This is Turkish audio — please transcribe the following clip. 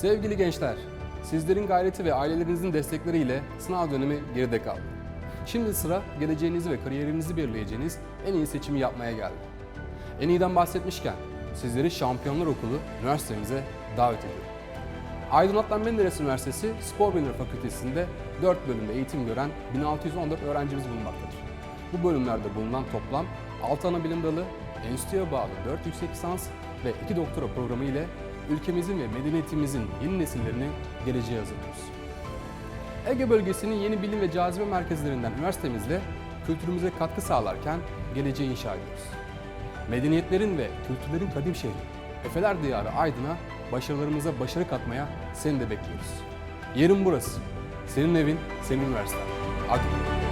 Sevgili gençler, sizlerin gayreti ve ailelerinizin destekleriyle sınav dönemi geride kaldı. Şimdi sıra geleceğinizi ve kariyerinizi belirleyeceğiniz en iyi seçimi yapmaya geldi. En iyiden bahsetmişken sizleri Şampiyonlar Okulu üniversitemize davet ediyorum. Aydın Adnan Menderes Üniversitesi Spor Bilimleri Fakültesi'nde 4 bölümde eğitim gören 1614 öğrencimiz bulunmaktadır. Bu bölümlerde bulunan toplam 6 ana bilim dalı, enstitüye bağlı 4 yüksek lisans ve 2 doktora programı ile ülkemizin ve medeniyetimizin yeni nesillerini geleceğe hazırlıyoruz. Ege bölgesinin yeni bilim ve cazibe merkezlerinden üniversitemizle kültürümüze katkı sağlarken geleceği inşa ediyoruz. Medeniyetlerin ve kültürlerin kadim şehri, Efeler Diyarı Aydın'a başarılarımıza başarı katmaya seni de bekliyoruz. Yerin burası. Senin evin, senin üniversiten. Hadi.